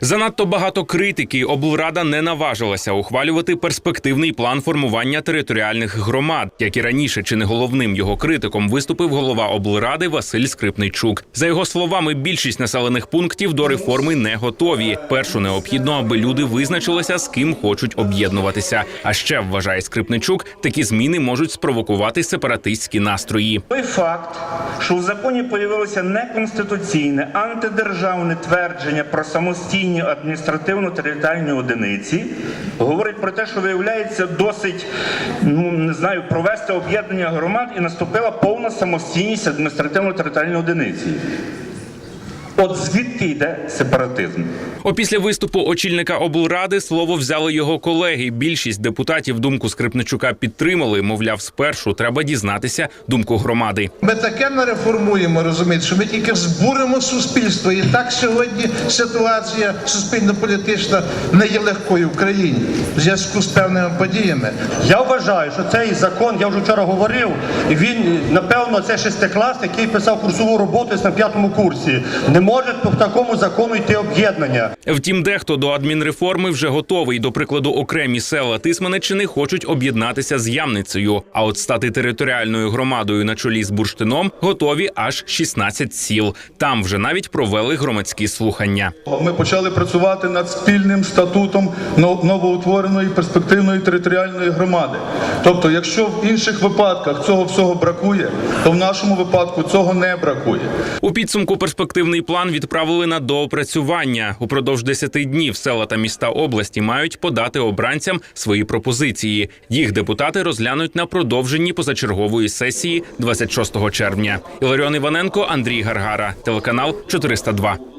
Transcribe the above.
Занадто багато критики облрада не наважилася ухвалювати перспективний план формування територіальних громад, як і раніше, чи не головним його критиком виступив голова облради Василь Скрипничук. За його словами, більшість населених пунктів до реформи не готові. Першу необхідно, аби люди визначилися, з ким хочуть об'єднуватися. А ще вважає Скрипничук, такі зміни можуть спровокувати сепаратистські настрої. Той факт, що в законі появилося неконституційне антидержавне твердження про самостійні адміністративно-територіальні одиниці, говорить про те, що виявляється досить ну не знаю, провести об'єднання громад і наступила повна самостійність адміністративно-територіальної одиниці. От звідки йде сепаратизм? Опісля виступу очільника облради слово взяли його колеги. Більшість депутатів думку Скрипничука підтримали. Мовляв, спершу треба дізнатися думку громади. Ми таке не реформуємо, розумієте, що ми тільки збуримо суспільство. І так сьогодні ситуація суспільно-політична не є легкою в країні в зв'язку з певними подіями. Я вважаю, що цей закон, я вже вчора говорив, він, напевно, це шестикласник, який писав курсову роботу на п'ятому курсі. Не може по такому закону йти об'єднання. Втім, дехто до адмінреформи вже готовий. До прикладу, окремі села Тисменеччини хочуть об'єднатися з Ямницею. А от стати територіальною громадою на чолі з бурштином готові аж 16 сіл. Там вже навіть провели громадські слухання. Ми почали працювати над спільним статутом новоутвореної перспективної територіальної громади. Тобто, якщо в інших випадках цього всього бракує, то в нашому випадку цього не бракує. У підсумку перспективний план відправили на доопрацювання. Упродовж 10 днів села та міста області мають подати обранцям свої пропозиції. Їх депутати розглянуть на продовженні позачергової сесії 26 червня. Іларіон Іваненко, Андрій Гаргара, телеканал 402.